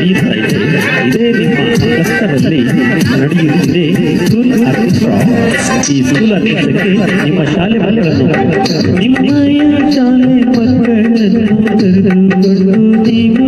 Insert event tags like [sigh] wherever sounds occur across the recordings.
ಕಷ್ಟದಲ್ಲಿ ನಡೆಯುತ್ತಾ ಇದೆ ಇದೇ ನಿಮ್ಮ ಕಷ್ಟದಲ್ಲಿ ನಡೆಯುತ್ತಿದೆ ಸ್ಕೂಲ್ ಆರ್ಕೆಸ್ಟ್ರಾ ಈ ಸ್ಕೂಲ್ ಆರ್ಕೆಸ್ಟ್ರಾಕ್ಕೆ ನಿಮ್ಮ ಶಾಲೆ ಮಕ್ಕಳನ್ನು ನಿಮ್ಮಯ ಶಾಲೆ ಮಕ್ಕಳನ್ನು ಕರೆದುಕೊಂಡು ನೀವು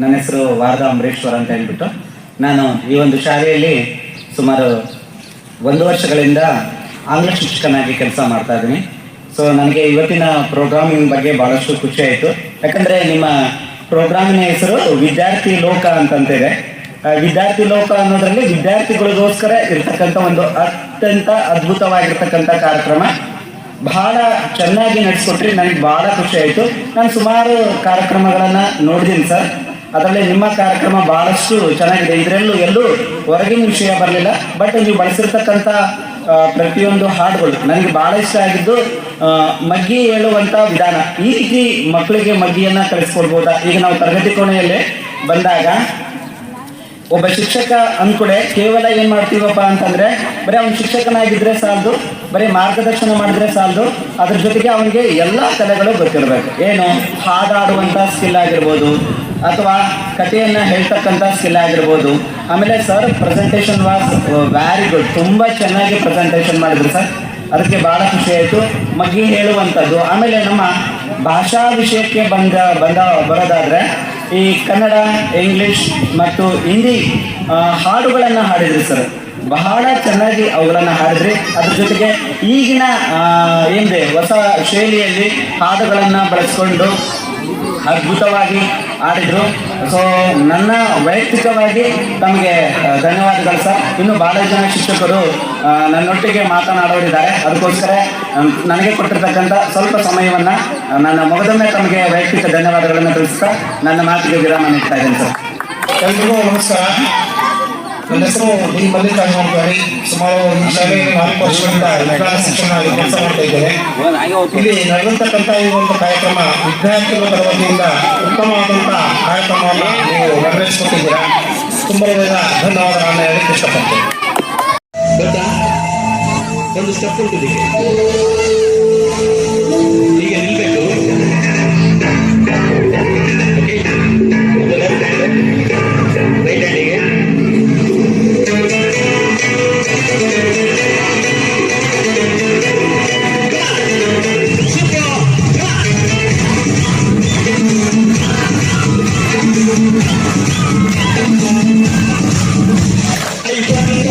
ನನ್ನ ಹೆಸರು ವಾರದ ಅಂಬರೀಶ್ವರ್ ಅಂತ ಹೇಳ್ಬಿಟ್ಟು ನಾನು ಈ ಒಂದು ಶಾಲೆಯಲ್ಲಿ ಸುಮಾರು ಒಂದು ವರ್ಷಗಳಿಂದ ಆಂಗ್ಲ ಶಿಕ್ಷಕನಾಗಿ ಕೆಲಸ ಮಾಡ್ತಾ ಇದ್ದೀನಿ. ಸೊ ನನಗೆ ಇವತ್ತಿನ ಪ್ರೋಗ್ರಾಮಿಂಗ್ ಬಗ್ಗೆ ಭಾಳಷ್ಟು ಖುಷಿ ಆಯಿತು. ಯಾಕಂದರೆ ನಿಮ್ಮ ಪ್ರೋಗ್ರಾಮಿನ ಹೆಸರು ವಿದ್ಯಾರ್ಥಿ ಲೋಕ ಅಂತಂತಿದೆ. ವಿದ್ಯಾರ್ಥಿ ಲೋಕ ಅನ್ನೋದರಲ್ಲಿ ವಿದ್ಯಾರ್ಥಿಗಳಿಗೋಸ್ಕರ ಇರ್ತಕ್ಕಂಥ ಒಂದು ಅತ್ಯಂತ ಅದ್ಭುತವಾಗಿರ್ತಕ್ಕಂಥ ಕಾರ್ಯಕ್ರಮ. ಬಹಳ ಚೆನ್ನಾಗಿ ನಡೆಸ್ಕೊಟ್ರಿ. ನನಗೆ ಬಹಳ ಖುಷಿ ಆಯಿತು. ನಾನು ಸುಮಾರು ಕಾರ್ಯಕ್ರಮಗಳನ್ನು ನೋಡಿದ್ದೀನಿ ಸರ್. ಅದರಲ್ಲಿ ನಿಮ್ಮ ಕಾರ್ಯಕ್ರಮ ಬಹಳಷ್ಟು ಚೆನ್ನಾಗಿದೆ. ಇದರಲ್ಲೂ ಎಲ್ಲೂ ಹೊರಗಿನ ವಿಷಯ ಬರಲಿಲ್ಲ. ಬಟ್ ನೀವು ಬಳಸಿರ್ತಕ್ಕಂಥ ಪ್ರತಿಯೊಂದು ಹಾಡುಗಳು ನನಗೆ ಬಹಳ ಇಷ್ಟ ಆಗಿದ್ದು ಮಗ್ಗಿ ಹೇಳುವಂಥ ವಿಧಾನ. ಈ ರೀತಿ ಮಕ್ಕಳಿಗೆ ಮಗ್ಗಿಯನ್ನು ಕಳಿಸ್ಕೊಡ್ಬೋದಾ ಈಗ ನಾವು ತರಗತಿ ಕೋಣೆಯಲ್ಲಿ ಬಂದಾಗ ಒಬ್ಬ ಶಿಕ್ಷಕ ಅಂದ್ಕೂಡೆ ಕೇವಲ ಏನ್ ಮಾಡ್ತೀವಪ್ಪ ಅಂತಂದ್ರೆ, ಬರೀ ಅವ್ನು ಶಿಕ್ಷಕನಾಗಿದ್ರೆ ಸಾಲದು, ಬರೀ ಮಾರ್ಗದರ್ಶನ ಮಾಡಿದ್ರೆ ಸಾಲದು, ಅದ್ರ ಜೊತೆಗೆ ಅವನಿಗೆ ಎಲ್ಲ ಕಲೆಗಳು ಗೊತ್ತಿರಬೇಕು. ಏನು? ಹಾಡಾಡುವಂತ ಸ್ಕಿಲ್ ಆಗಿರ್ಬೋದು, ಅಥವಾ ಕಥೆಯನ್ನ ಹೇಳ್ತಕ್ಕಂಥ ಸ್ಕಿಲ್ ಆಗಿರ್ಬೋದು. ಆಮೇಲೆ sir presentation was very good ತುಂಬ ಚೆನ್ನಾಗಿ ಪ್ರೆಸೆಂಟೇಷನ್ ಮಾಡಿದ್ರು ಸರ್ ಅದಕ್ಕೆ ಬಹಳ ಖುಷಿ ಆಯಿತು. ಮಗ್ಗಿ ಹೇಳುವಂಥದ್ದು. ಆಮೇಲೆ ನಮ್ಮ ಭಾಷಾ ವಿಷಯಕ್ಕೆ ಬಂದ ಬಂದ, ಬರೋದಾದರೆ ಈ ಕನ್ನಡ, ಇಂಗ್ಲಿಷ್ ಮತ್ತು ಹಿಂದಿ ಹಾಡುಗಳನ್ನು ಹಾಡಿದ್ರಿ ಸರ್. ಬಹಳ ಚೆನ್ನಾಗಿ ಅವುಗಳನ್ನು ಹಾಡಿದ್ರಿ. ಅದ್ರ ಜೊತೆಗೆ ಈಗಿನ ಏನಿದೆ ಹೊಸ ಶೈಲಿಯಲ್ಲಿ ಹಾಡುಗಳನ್ನು ಬಳಸ್ಕೊಂಡು ಅದ್ಭುತವಾಗಿ ಆಡಿದ್ರು. ಸೊ ನನ್ನ ವೈಯಕ್ತಿಕವಾಗಿ ತಮಗೆ ಧನ್ಯವಾದಗಳು ಸರ್. ಇನ್ನು ಬಹಳ ಜನ ಶಿಕ್ಷಕರು ನನ್ನೊಟ್ಟಿಗೆ ಮಾತನಾಡೋರಿದ್ದಾರೆ. ಅದಕ್ಕೋಸ್ಕರ ನನಗೆ ಕೊಟ್ಟಿರ್ತಕ್ಕಂಥ ಸ್ವಲ್ಪ ಸಮಯವನ್ನು ನನ್ನ ಮೊಗದೊಮ್ಮೆ ತಮಗೆ ವೈಯಕ್ತಿಕ ಧನ್ಯವಾದಗಳನ್ನು ತಿಳಿಸ್ತಾ, ನನ್ನ ಮಾತಿಗೆ ವಿರಾಮ ನೀಡ್ತಾ ಇದ್ದೇನೆ ಸರ್. ಎಲ್ರಿಗೂ ನಮಸ್ಕಾರ. ನನ್ನ ಈ ಡಿ ಮಲ್ಲಿಕಾರ್ಜುನ ಅಂತೇಳಿ ಸುಮಾರು ಶಾಲೆಯಲ್ಲಿ ನಾಲ್ಕು ವರ್ಷಗಳಿಂದ ವಿಜ್ಞಾನ ಶಿಕ್ಷಣ ಕೆಲಸ ಮಾಡ್ತಾ ಇದ್ದೇನೆ ಇಲ್ಲಿ ನಡೆದಂತಕ್ಕಂಥ ಈ ಒಂದು ಕಾರ್ಯಕ್ರಮ ವಿದ್ಯಾರ್ಥಿಗಳ ತರಗತಿಯಿಂದ ಉತ್ತಮವಾದಂಥ ಕಾರ್ಯಕ್ರಮವನ್ನು ನೀವು ನೆರವೇರಿಸಿಕೊಟ್ಟಿದ್ದೀರಾ? ತುಂಬ ಧನ್ಯವಾದಗಳನ್ನು ಹೇಳಕ್ಕೆ ಇಷ್ಟಪಡ್ತೇನೆ. ಒಂದು ಸ್ಟೆಪ್ ಉಂಟು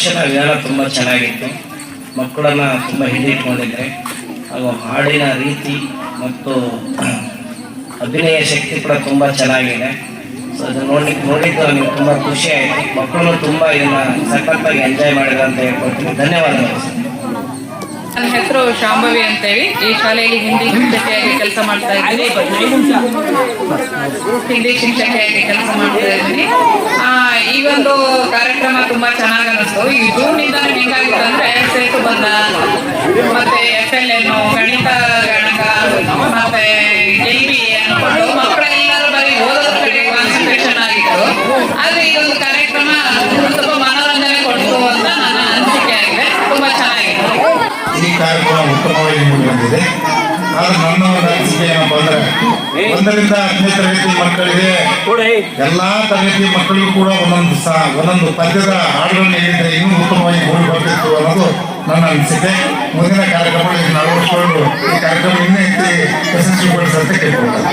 ಪ್ರದರ್ಶನ ವಿಧಾನ ತುಂಬ ಚೆನ್ನಾಗಿತ್ತು. ಮಕ್ಕಳನ್ನು ತುಂಬ ಹಿಡಿಟ್ಕೊಂಡಿದ್ದೆ ಹಾಗೂ ಹಾಡಿನ ರೀತಿ ಮತ್ತು [clears throat] ಅಭಿನಯ ಶಕ್ತಿ ಕೂಡ ತುಂಬ ಚೆನ್ನಾಗಿದೆ. ಸೊ ಅದು ನೋಡಿ ನೋಡಿದ್ದು ನನಗೆ ತುಂಬ ಖುಷಿ ಆಯಿತು. ಮಕ್ಕಳು ತುಂಬ ಇದನ್ನು ಸಖತ್ತಾಗಿ ಎಂಜಾಯ್ ಮಾಡಿದ್ರು ಅಂತ ಹೇಳ್ಕೊಡ್ತೀನಿ. ಧನ್ಯವಾದಗಳು. ನನ್ನ ಹೆಸರು ಶಾಂಭವಿ ಅಂತೇಳಿ. ಈ ಶಾಲೆಯಲ್ಲಿ ಹಿಂದಿ ಶಿಕ್ಷಕಿಯಾಗಿ ಕೆಲಸ ಮಾಡ್ತಾ ಇದ್ದೀನಿ. ಹಿಂದಿ ಶಿಕ್ಷಕಿಯಾಗಿ ಕೆಲಸ ಮಾಡ್ತಾ ಇದ್ದೀನಿ. ಈ ಒಂದು ಕಾರ್ಯಕ್ರಮ ತುಂಬಾ ಚೆನ್ನಾಗಿ ಅನಿಸ್ತು ಈ ಜೂನ್ ಇಂದ ಹೆಂಗಾಗಿತ್ತು ಅಂದ್ರೆ ಸೇತು ಬಂದ ಮತ್ತೆ ಎಫ್ ಎಲ್ ಎನ್ ಗಣಿತ, ಗಣಕ, ಮತ್ತೆ ಎಲ್ ಬಿ ಅನ್ಕೊಂಡು ಮಕ್ಕಳೆಲ್ಲರೂ ಬರೀ ಓದೋದ್ರ ಕಡೆ ಕಾನ್ಸಂಟ್ರೇಷನ್ ಆಗಿತ್ತು ಆದ್ರೆ ಈ ಒಂದು ಕಾರ್ಯಕ್ರಮ ಸ್ವಲ್ಪ ಮನೋರಂಜನೆ ಕೊಡ್ತು ಅಂತ ನನ್ನ ಅನಿಸಿಕೆ ಆಗಿದೆ ತುಂಬಾ ಚೆನ್ನಾಗಿತ್ತು ಈ ಕಾರ್ಯಕ್ರಮ ಆದ್ರೆ ನನ್ನ ಒಂದು ಅನಿಸಿಕೆ ಏನಪ್ಪ ಅಂದ್ರೆ ಒಂದರಿಂದ ಹತ್ತನೇ ತರಗತಿ ಮಕ್ಕಳಿಗೆ ಎಲ್ಲಾ ತರಗತಿ ಮಕ್ಕಳಿಗೂ ಕೂಡ ಒಂದೊಂದು ಸಾ ಒಂದೊಂದು ಪದ್ಯದ ಹಾಡುಗಳನ್ನು ಹೇಳಿದ್ರೆ ಇನ್ನೂ ಉತ್ತಮವಾಗಿ ಮೂಡಿ ಬರ್ತಿತ್ತು ಅನ್ನೋದು ನನ್ನ ಅನಿಸಿಕೆ. ಮುಂದಿನ ಕಾರ್ಯಕ್ರಮದಲ್ಲಿ ಅಳವಡಿಸಿಕೊಂಡು ಈ ಕಾರ್ಯಕ್ರಮ ಇನ್ನೂ ಹೆಚ್ಚು ಯಶಸ್ವಿಗೊಳಿಸುವಂತೆ ಕೇಳ್ಕೊಳ್ತಾರೆ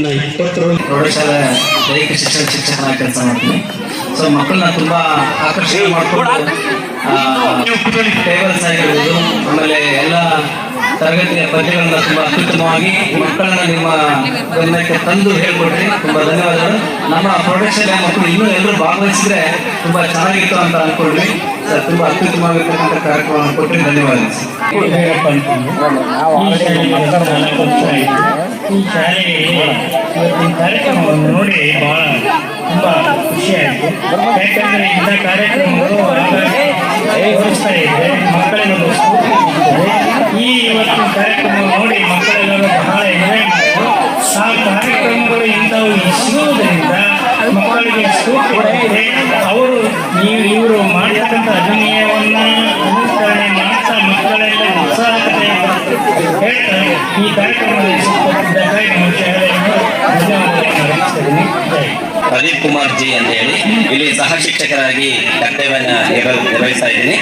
ಇನ್ನು ಇಪ್ಪತ್ತರಲ್ಲಿ ಪ್ರೌಢಶಾಲೆ ದೈಹಿಕ ಶಿಕ್ಷಣ ಶಿಕ್ಷಕನಾಗಿ ಕೆಲಸ ಮಾಡ್ತೀನಿ. ಸೊ ಮಕ್ಕಳನ್ನ ತುಂಬಾ ಆಕರ್ಷಣೆ ಮಾಡಿಕೊಂಡು ಟೇಬಲ್ಸ್ ಆಗಿರ್ಬೋದು, ಆಮೇಲೆ ಎಲ್ಲ ತರಗತಿಯ ಪದ್ಯಗಳನ್ನ ತುಂಬಾ ಅತ್ಯುತ್ತಮವಾಗಿ ಮಕ್ಕಳನ್ನ ನಿಮ್ಮ ಗಮನಕ್ಕೆ ತಂದು ಹೇಳ್ಕೊಟ್ರಿ. ತುಂಬಾ ಧನ್ಯವಾದಗಳು. ನಮ್ಮ ಪ್ರೌಢಶಾಲೆ ಮಕ್ಕಳು ಇನ್ನೂ ಎಲ್ಲರೂ ಭಾಗವಹಿಸಿದ್ರೆ ತುಂಬಾ ಚೆನ್ನಾಗಿತ್ತು ಅಂತ ಅನ್ಕೊಂಡ್ವಿ. ತುಂಬ ಅತ್ಯುತ್ತಮವಾಗಿರ್ತಕ್ಕಂಥ ಕಾರ್ಯಕ್ರಮ ಕೊಟ್ಟರೆ ಧನ್ಯವಾದಗಳು. ಈ ಈ ಕಾರ್ಯಕ್ರಮವನ್ನು ನೋಡಿ ಬಹಳ ತುಂಬ ಖುಷಿಯಾಯಿತು ಯಾಕಂದರೆ ಇಂಥ ಕಾರ್ಯಕ್ರಮಗಳು ಆಗಾಗ ಇದೆ ಇದ್ರೆ ಮಕ್ಕಳಿಗೆ ಒಂದು ಸ್ಫೂರ್ತಿ ಈ ಇವತ್ತಿನ ಕಾರ್ಯಕ್ರಮ ನೋಡಿ ಮಕ್ಕಳೆಲ್ಲರೂ ಬಹಳ ಎಂಜಾಯ್ ಆ ಕಾರ್ಯಕ್ರಮಗಳು ಇಂಥವು ಸಿಗುವುದರಿಂದ ಮಕ್ಕಳಿಗೆ ಸ್ಫೂರ್ತಿ ಬರುತ್ತೆ ಅವರು ನೀವು ಇವರು ಮಾಡಿರ್ತಕ್ಕಂಥ ಅಭಿನಯವನ್ನ ಅನುಸರಣೆ ಮಾಡ್ತಾ ಮಕ್ಕಳೆಲ್ಲ ಉತ್ಸಾಹ ಹೇಳ್ತಾ ಈ ಕಾರ್ಯಕ್ರಮದಲ್ಲಿ ಸಿಕ್ಕಿದ್ದಕ್ಕಾಗಿ ಪ್ರದೀಪ್ ಕುಮಾರ್ ಜಿ ಅಂತ ಹೇಳಿ. ಇಲ್ಲಿ ಸಹ ಶಿಕ್ಷಕರಾಗಿ ಕರ್ತವ್ಯನ ನಿರ್ವ- ನಿರ್ವಹಿಸ್ತಾ ಇದ್ದೀನಿ.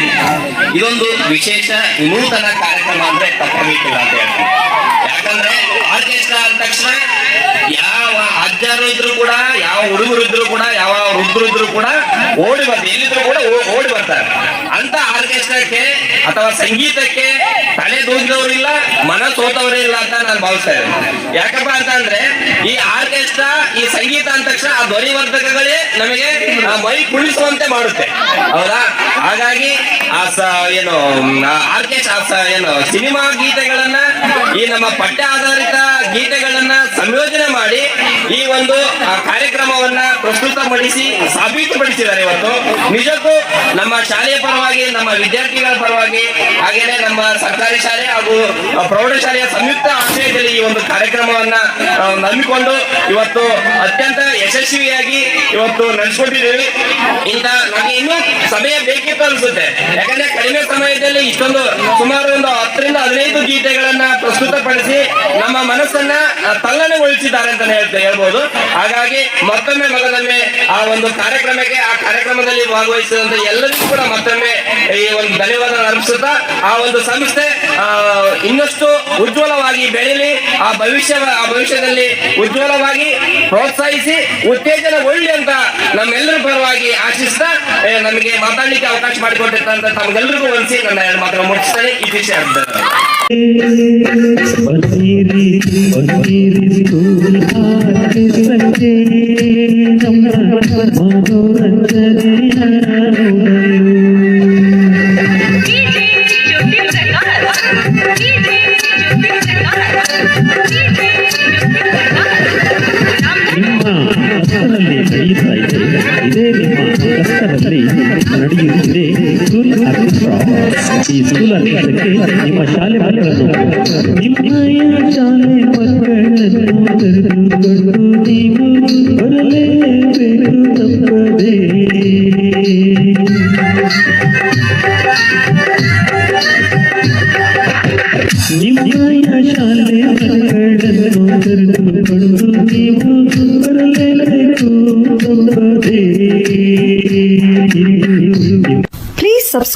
ಇದೊಂದು ವಿಶೇಷ ನೂತನ ಕಾರ್ಯಕ್ರಮ ಅಂದ್ರೆ ತಪ್ಪಬೇಕಿಲ್ಲ ಅಂತ ಹೇಳ್ತೀನಿ ಯಾಕಂದ್ರೆ ಆರ್ಕೆಸ್ಟ್ರಾ ಅಂದ ತಕ್ಷಣ ಅಜ್ಜರು ಇದ್ರು ಕೂಡ, ಯಾವ ಹುಡುಗರು ಇದ್ರು ಕೂಡ, ಯಾವ ವೃದ್ಧರು ಇದ್ರು ಕೂಡ ಓಡಿ ಬರ್ತಾರೆ. ಕೂಡ ಓಡಿ ಬರ್ತಾರೆ. ಅಂತ ಆರ್ಕೆಸ್ಟ್ರಾಕ್ಕೆ ಅಥವಾ ಸಂಗೀತಕ್ಕೆ ತಲೆ ಇಲ್ಲ, ಮನ ಸೋತವರೇ ಇಲ್ಲ ಅಂತ ನಾನು ಭಾವಿಸ್ತಾ ಯಾಕಪ್ಪ ಅಂತ ಅಂದ್ರೆ ಈ ಆರ್ಕೆಸ್ಟ್ರಾ, ಈ ಸಂಗೀತ ಅಂದ ತಕ್ಷಣ ಆ ಧ್ವನಿವರ್ಧಕಗಳೇ ನಮಗೆ ಮೈ ಕುಳಿಸುವಂತೆ ಮಾಡುತ್ತೆ. ಹೌದಾ? ಹಾಗಾಗಿ ಆ ಸ, ಏನು ಆರ್ಕೆಸ್ಟ್ರಾ ಏನು, ಸಿನಿಮಾ ಗೀತೆಗಳನ್ನ ಈ ನಮ್ಮ ಪಠ್ಯ ಆಧಾರಿತ ಗೀತೆಗಳನ್ನ ಸಂಯೋಜನೆ ಮಾಡಿ ಈ ಒಂದು ಕಾರ್ಯಕ್ರಮವನ್ನ ಪ್ರಸ್ತುತಪಡಿಸಿ ಸಾಬೀತುಪಡಿಸಿದ್ದಾರೆ ಇವತ್ತು. ನಿಜಕ್ಕೂ ನಮ್ಮ ಶಾಲೆಯ ಪರವಾಗಿ, ನಮ್ಮ ವಿದ್ಯಾರ್ಥಿಗಳ ಪರವಾಗಿ, ಹಾಗೇನೆ ನಮ್ಮ ಸರ್ಕಾರಿ ಶಾಲೆ ಹಾಗೂ ಪ್ರೌಢಶಾಲೆಯ ಸಂಯುಕ್ತ ಆಶ್ರಯದಲ್ಲಿ ಈ ಒಂದು ಕಾರ್ಯಕ್ರಮವನ್ನ ನಂಬಿಕೊಂಡು ಇವತ್ತು ಅತ್ಯಂತ ಯಶಸ್ವಿಯಾಗಿ ಇವತ್ತು ನಡೆಸ್ಕೊಟ್ಟಿದ್ದೀವಿ. ಇಂತ ನಮಗೆ ಇನ್ನೂ ಸಮಯ ಬೇಕಿತ್ತು ಅನಿಸುತ್ತೆ. ಯಾಕಂದ್ರೆ ಕಡಿಮೆ ಸಮಯದಲ್ಲಿ ಇಷ್ಟೊಂದು ಸುಮಾರು ಒಂದು ಹತ್ತರಿಂದ ಹದಿನೈದು ಗೀತೆಗಳನ್ನ ಪ್ರಸ್ತುತಪಡಿಸಿ ನಮ್ಮ ಮನಸ್ಸನ್ನ ತಲ್ಲಣಗೊಳಿಸಿದ್ದಾರೆ ಅಂತ ಹೇಳ್ತಾ ಹೇಳ್ಬೋದು ಹಾಗಾಗಿ ಮತ್ತೊಮ್ಮೆ ಮಗದೊಮ್ಮೆ ಆ ಒಂದು ಕಾರ್ಯಕ್ರಮಕ್ಕೆ, ಆ ಕಾರ್ಯಕ್ರಮದಲ್ಲಿ ಭಾಗವಹಿಸಿದಂತ ಎಲ್ಲರಿಗೂ ಕೂಡ ಮತ್ತೊಮ್ಮೆ ಈ ಒಂದು ಧನ್ಯವಾದ ಅರ್ಪಿಸುತ್ತಾ, ಆ ಒಂದು ಸಂಸ್ಥೆ ಇನ್ನಷ್ಟು ಉಜ್ವಲವಾಗಿ ಬೆಳೀಲಿ, ಆ ಭವಿಷ್ಯ ಆ ಭವಿಷ್ಯದಲ್ಲಿ ಉಜ್ವಲವಾಗಿ ಪ್ರೋತ್ಸಾಹಿಸಿ, ಉತ್ತೇಜನಗೊಳ್ಳಿ ಅಂತ ನಮ್ಮೆಲ್ಲರ ಪರವಾಗಿ ಆಶಿಸ್ತಾ ನಮಗೆ ಮಾತಾಡಲಿಕ್ಕೆ ಅವಕಾಶ ಮಾಡಿಕೊಟ್ಟಿರ್ತಂತ ತಮಗೆಲ್ಲರಿಗೂ ಹೊಲಿಸಿ ನನ್ನ ಎರಡು ಮಾತ್ರ ಮುಟ್ಟಿಸ್ತಾರೆ ಈ ವಿಷಯ ಬನ್ನಿರಿ ശിവഞ്ചേ ಕಷ್ಟದಲ್ಲಿ ನಡೆಯುತ್ತಾ ಇದೆ ಇದೇ ನಿಮ್ಮ ಕಷ್ಟದಲ್ಲಿ ನಡೆಯುತ್ತಿದೆ ಸ್ಕೂಲ್ ಆರ್ಕೆಸ್ಟ್ರಾ ಈ ಸ್ಕೂಲ್ ಆರ್ಕೆಸ್ಟ್ರಾಕ್ಕೆ ನಿಮ್ಮ ಶಾಲೆ ಮಕ್ಕಳನ್ನು ನಿಮ್ಮಯ ಶಾಲೆ ಮಕ್ಕಳನ್ನು ಕರೆದುಕೊಂಡು ನೀವು ಬರಲೇಬೇಕು ತಪ್ಪದೇ